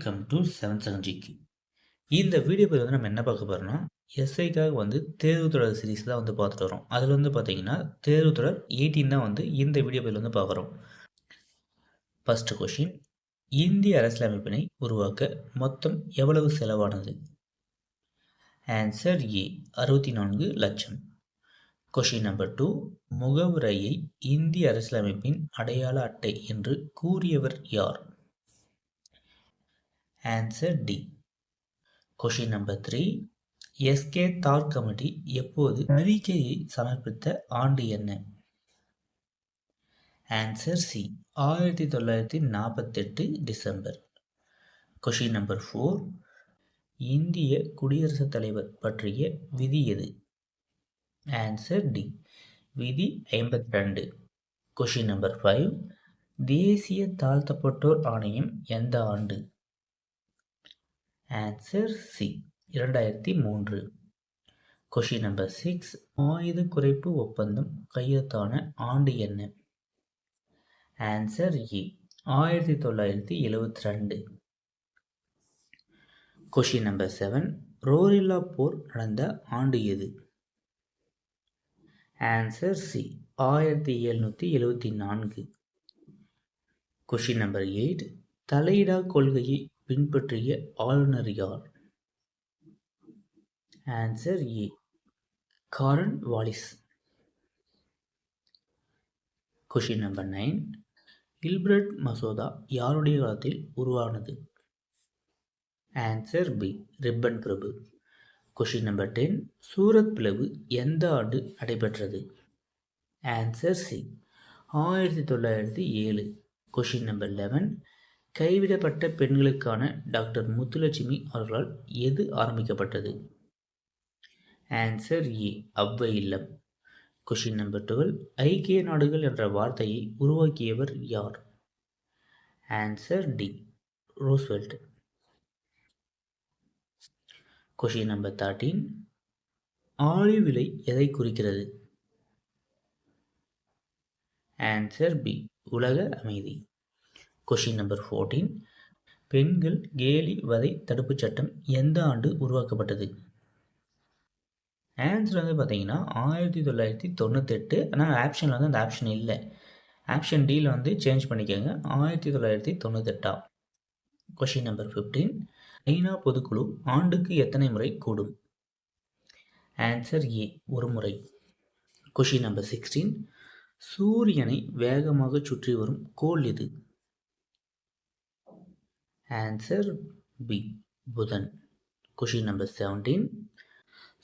Welcome to seven seven ஜிக்கு இந்த video பதிவு வந்து நம்ம என்ன பார்க்க போகிறோம்னா எஸ்ஐக்காக வந்து தேர்வு தொடர் சீரீஸ் தான் வந்து பார்த்துட்டு வரோம். அதில் வந்து பார்த்தீங்கன்னா தேர்வு தொடர் எயிட்டீன் தான் வந்து இந்த வீடியோ பதில் வந்து பார்க்குறோம் ஃபஸ்ட்டு கொஷின் இந்திய அரசியலமைப்பினை உருவாக்க மொத்தம் எவ்வளவு செலவானது? ஆன்சர் ஏ அறுபத்தி நான்கு லட்சம். கொஷின் நம்பர் டூ முகவுரையை இந்திய அரசியலமைப்பின் அடையாள அட்டை என்று கூறியவர் யார்? Answer D question number three S K Dhar committee எப்போது அறிக்கையை சமர்ப்பித்த ஆண்டு என்ன? ஆன்சர் சி ஆயிரத்தி தொள்ளாயிரத்தி நாற்பத்தெட்டு டிசம்பர். கொஷின் நம்பர் ஃபோர் இந்திய குடியரசுத் தலைவர் பற்றிய விதி எது? ஆன்சர் டி விதி ஐம்பத்தி ரெண்டு கொஷின் நம்பர் ஃபைவ் தேசிய தாழ்த்தப்பட்டோர் ஆணையம் எந்த ஆண்டு? ஆன்சர் சி இரண்டாயிரத்தி மூன்று. கொஷின் நம்பர் சிக்ஸ் ஆயுத குறைப்பு ஒப்பந்தம் கையெழுத்தான ஆண்டு என்ன? ஆன்சர் ஏ ஆயிரத்தி தொள்ளாயிரத்தி எழுவத்தி ரெண்டு. கொஷின் நம்பர் செவன் ரோரில்லா போர் நடந்த ஆண்டு எது? ஆன்சர் சி ஆயிரத்தி எழுநூற்றி எழுவத்தி நான்கு. கொஷின் நம்பர் எயிட் தலையிடா கொள்கையை பின்பற்றிய ஆளுநர் யார் answer A Cornwallis question number nine Ilbert மசோதா யாருடைய காலத்தில் உருவானது? ஆன்சர் பி ரிப்பன் பிரபு கொஷின் நம்பர் டென் சூரத் பிளவு எந்த ஆண்டு நடைபெற்றது? ஆன்சர் சி ஆயிரத்தி தொள்ளாயிரத்தி ஏழு. கொஷின் நம்பர் லெவன் கைவிடப்பட்ட பெண்களுக்கான டாக்டர் முத்துலட்சுமி அவர்களால் எது ஆரம்பிக்கப்பட்டது? Answer A. அவ்வை இல்லம். கொஷின் நம்பர் டுவெல் ஐக்கிய நாடுகள் என்ற வார்த்தையை உருவாக்கியவர் யார்? Answer D. Roosevelt question number thirteen ஆழி விலை எதை குறிக்கிறது? Answer B. உலக அமைதி. கொஷின் நம்பர் ஃபோர்டீன் பெண்கள் கேலி வதை தடுப்புச் சட்டம் எந்த ஆண்டு உருவாக்கப்பட்டது? ஆன்சர் வந்து பார்த்தீங்கன்னா ஆயிரத்தி தொள்ளாயிரத்தி தொண்ணூத்தெட்டு. ஆனால் ஆப்ஷனில் வந்து அந்த ஆப்ஷன் இல்லை. ஆப்ஷன் டியில் வந்து சேஞ்ச் பண்ணிக்கோங்க. ஆயிரத்தி தொள்ளாயிரத்தி தொண்ணூத்தெட்டா? கொஷின் நம்பர் ஃபிஃப்டீன் ஐநா பொதுக்குழு ஆண்டுக்கு எத்தனை முறை கூடும்? ஆன்சர் ஏ ஒரு முறை. கொஷின் நம்பர் சிக்ஸ்டீன் சூரியனை வேகமாக சுற்றி வரும் கோள் எது? ஆன்சர் பி புதன். கொஷின் நம்பர் செவன்டீன்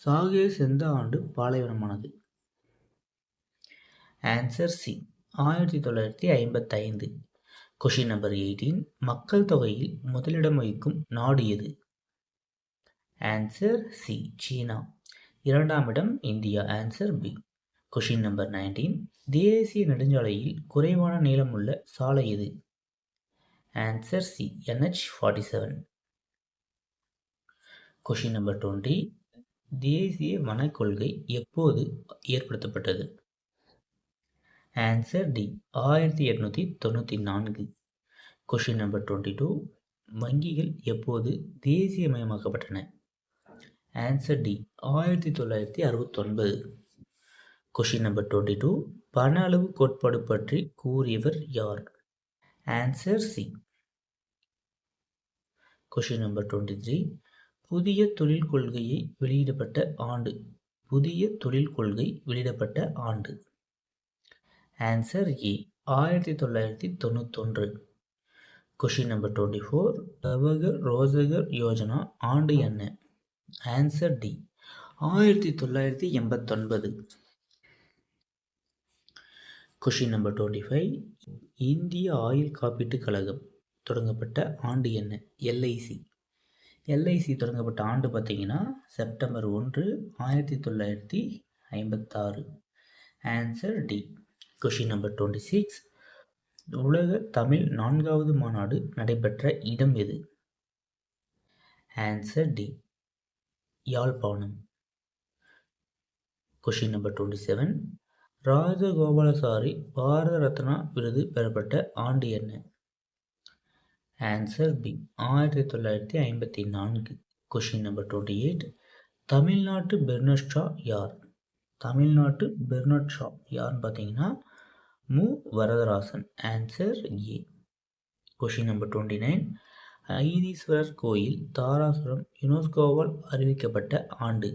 சாகேஸ் எந்த ஆண்டு பாலைவனமானது. ஆன்சர் சி ஆயிரத்தி தொள்ளாயிரத்தி ஐம்பத்தைந்து. கொஷின் நம்பர் எயிட்டீன் மக்கள் தொகையில் முதலிடம் வகிக்கும் நாடு எது? Answer C China. இரண்டாம் இடம் India. Answer B question number nineteen தேசிய நெடுஞ்சாலையில் குறைவான நீளமுள்ள சாலை எது? Answer C NH forty seven question number twenty தேசிய வனக்கொள்கை கொள்கை எப்போது ஏற்படுத்தப்பட்டது? ஆன்சர் டி ஆயிரத்தி எட்நூற்றி தொண்ணூற்றி நான்கு. கொஷின் நம்பர் டுவெண்ட்டி டூ வங்கிகள் எப்போது தேசியமயமாக்கப்பட்டன? ஆன்சர் டி ஆயிரத்தி தொள்ளாயிரத்தி அறுபத்தொன்பது. கொஷின் நம்பர் டுவெண்ட்டி டூ பண அளவு கோட்பாடு பற்றி கூறியவர் யார்? Answer C question number twenty three புதிய தொழில் கொள்கையை வெளியிடப்பட்ட ஆண்டு. புதிய தொழில் கொள்கை வெளியிடப்பட்ட ஆண்டு. ஆன்சர் ஏ ஆயிரத்தி தொள்ளாயிரத்தி தொண்ணூத்தொன்று. கொஷின் நம்பர் டுவெண்ட்டி ஃபோர் தவகர் ரோசகர் யோஜனா ஆண்டு என்ன? ஆன்சர் டி ஆயிரத்தி தொள்ளாயிரத்தி எண்பத்தொன்பது. கொஷின் நம்பர் டுவெண்ட்டி ஃபைவ் இந்திய ஆயுள் காப்பீட்டு கழகம். தொடங்கப்பட்ட ஆண்டு என்ன? எல்ஐசி. எல்ஐசி தொடங்கப்பட்ட ஆண்டு பார்த்திங்கன்னா செப்டம்பர் ஒன்று ஆயிரத்தி தொள்ளாயிரத்தி ஐம்பத்தாறு. Answer D question number twenty six உலக தமிழ் நான்காவது மாநாடு நடைபெற்ற இடம் எது? Answer D Yazhpanam. Question number twenty seven Rajagopalachari Bharat Ratna விருது பெறப்பட்ட ஆண்டு என்ன? ஆன்சர் பி ஆயிரத்தி தொள்ளாயிரத்தி ஐம்பத்தி நான்கு. கொஷின் நம்பர் டுவெண்ட்டி எயிட் தமிழ்நாட்டு பெர்னட் ஷா யார்? தமிழ்நாட்டு பெர்னட் ஷா யார்னு பார்த்தீங்கன்னா Mu. Varadarasan. Answer A question number twenty nine ஐதீஸ்வரர் கோயில் தாராசுரம் யுனெஸ்கோவால் அறிவிக்கப்பட்ட ஆண்டு.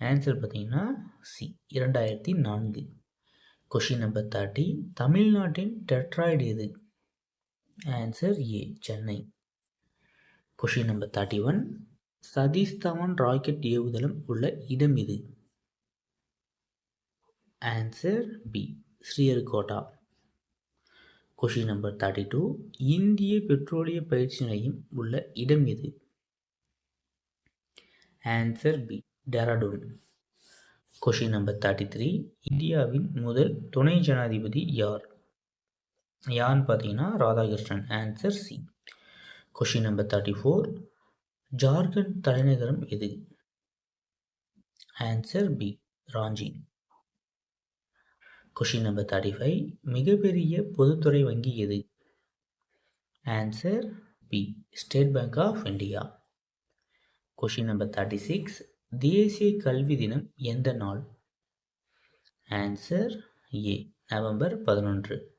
ஆன்சர் பார்த்தீங்கன்னா சி இரண்டாயிரத்தி நான்கு. கொஷின் நம்பர் தேர்ட்டி தமிழ்நாட்டின் டெட்ராய்டு எது? Answer A Chennai question number thirty one Satish Dhawan rocket ஏவுதளம் உள்ள இடம் இது answer B Sriharikota question number thirty two இந்திய பெட்ரோலிய பயிற்சி நிலையம் உள்ள இடம் எது? Answer B Dehradun question number thirty three இந்தியாவின் முதல் துணை ஜனாதிபதி யார்? யான்னு பார்த்தீங்கன்னா Radhakrishnan. Answer C question number thirty four Jharkhand தலைநகரம் எது? Answer B Ranchi. Question number thirty five மிகப்பெரிய பொதுத்துறை வங்கி எது? Answer B State Bank of India question number thirty six தேசிய கல்வி தினம் எந்த நாள்? ஆன்சர் ஏ நவம்பர் பதினொன்று.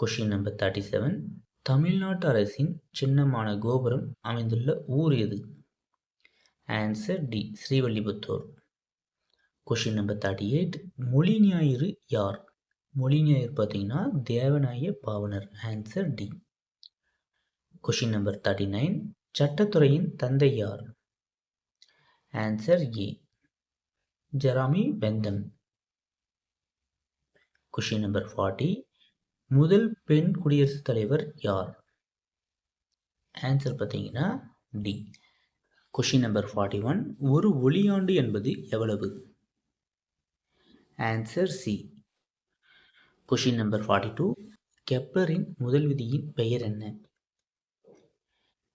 கொஷின் நம்பர் தேர்ட்டி செவன் தமிழ்நாட்டு அரசின் சின்னமான கோபுரம் அமைந்துள்ள ஊர் எது? Answer D Srivilliputhur. Question number thirty eight மொழி ஞாயிறு யார்? மொழி ஞாயிறு பார்த்தீங்கன்னா Devaneya Pavanar. Answer D question number thirty nine சட்டத்துறையின் தந்தை யார்? Answer A Jeremy Bentham. Question number forty முதல் பெண் குடியரசுத் தலைவர் யார்? ஆன்சர் பார்த்தீங்கன்னா D question number forty one ஒரு ஒளியாண்டு என்பது எவ்வளவு? Answer C question number forty two கெப்லரின் முதல் விதியின் பெயர் என்ன?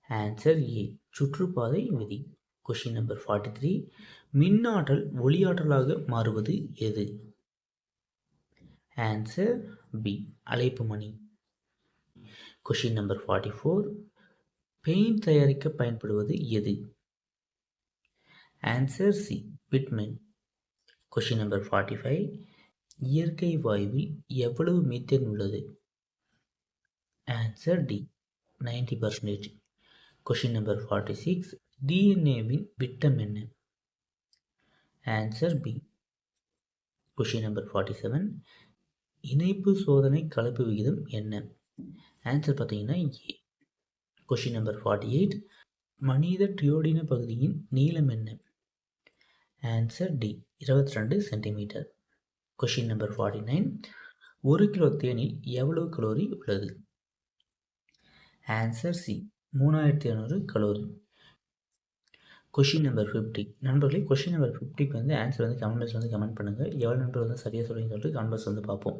ஆன்சர் ஏ சுற்றுப்பாதை விதி. கொஷின் நம்பர் ஃபார்ட்டி த்ரீ மின்னாற்றல் ஒளியாற்றலாக மாறுவது எது? ஆன்சர் பி அழைப்பு மணி. Question number forty four paint தயாரிக்க பயன்படுவது எது? Answer C bitumen question number forty five இயற்கை வாயுவில் எவ்வளவு மீத்தேன் உள்ளது? Answer D ninety percentage question number forty six டிஎன்ஏவின் விட்டம் என்ன? Answer B question number forty seven இணைப்பு சோதனை கலப்பு விகிதம் என்ன? ஆன்சர் பார்த்தீங்கன்னா A question number forty eight மனித டியோடின பகுதியின் நீளம் என்ன? ஆன்சர் டி இருபத்தி ரெண்டு centimetre question number forty nine ஒரு கிலோ தேனில் எவ்வளவு கலோரி உள்ளது? ஆன்சர் சி மூணாயிரத்தி இரநூறு கலோரி கொஷின் நம்பர் ஃபிஃப்டி நண்பர்களே கொஷின் நம்பர் ஃபிஃப்டிக்கு வந்து ஆன்சர் வந்து கமெண்ட் பாக்ஸ் வந்து கமெண்ட் பண்ணுங்கள் எவ்வளோ நண்பர் வந்து சரியாக சொல்லுங்க சொல்லிட்டு கமெண்ட் பாக்ஸ் வந்து பார்ப்போம்.